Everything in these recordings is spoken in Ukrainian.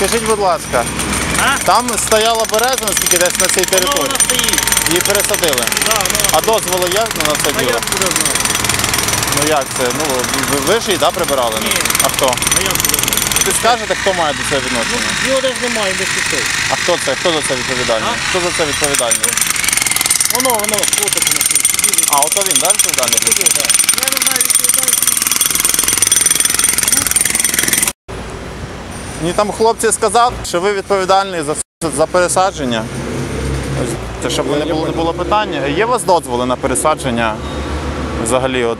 Скажіть, будь ласка, А? там стояла береза, наскільки десь на цій Воно території. вона стоїть. Її пересадили. Да, ну, А дозволи є на це а діло? як буде знати? Ну як це? Ну ви, ви ж її да, прибирали? Ні. А хто? А як буде знати? Ви скажете, хто має до цього відношення? Його десь немає, без пішов. А хто це? Хто за це відповідальний? А? Хто за це відповідальний? Воно, воно, хлопець на. А, ото він, да, відповідальний? Я не знаю, відповідальність. Мені там хлопці сказали, що ви відповідальний за, за пересадження. Ось Це щоб не було, не було питання. Є у вас дозволи на пересадження взагалі от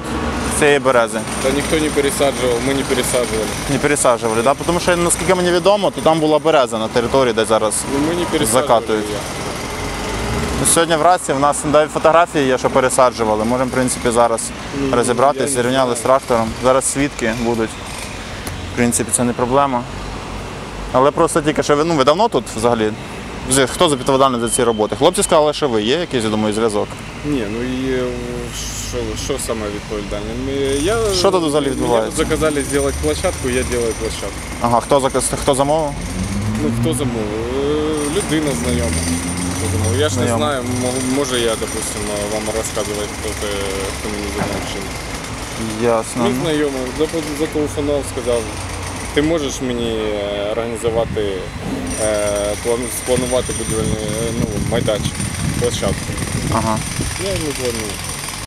цієї берези? Да никто не пересаживал, мы не пересаживали. Не пересаджували, да? тому що наскільки мені відомо, то там була береза на території, де зараз. Ну, мы не пересаживали. Закатывают. её. Ну, Сьогодні вранці в нас навіть фотографії є, що пересаджували. Можемо, в принципі, зараз розібратися, Ну, я не зрівняли з трактором. Зараз свідки будуть. В принципі, це не проблема. Але просто тільки що ви, ну, ви давно тут взагалі? Хто за відповідальний за ці роботи? Хлопці сказали, що ви є якийсь, я думаю, зв'язок. Ні, ну і е, що, що саме відповідальне? Ми- Я, Що тут взагалі відбувається? Мені заказали зробити площадку, я роблю площадку. Ага, хто, заказ- хто замовив? Ну хто замовив? Е, Людина знайома. Хто замовив? Я ж не Знайома. знаю, мо- може я, допустимо, вам розказувати, хто, те- хто мені замовив. Ясно. Ми знайомі, Зап- зателефонував, сказав, ти можеш мені е, організувати, е, спланувати будівельний е, ну, майданчик, площадку. Ага. Я йому дзвонив.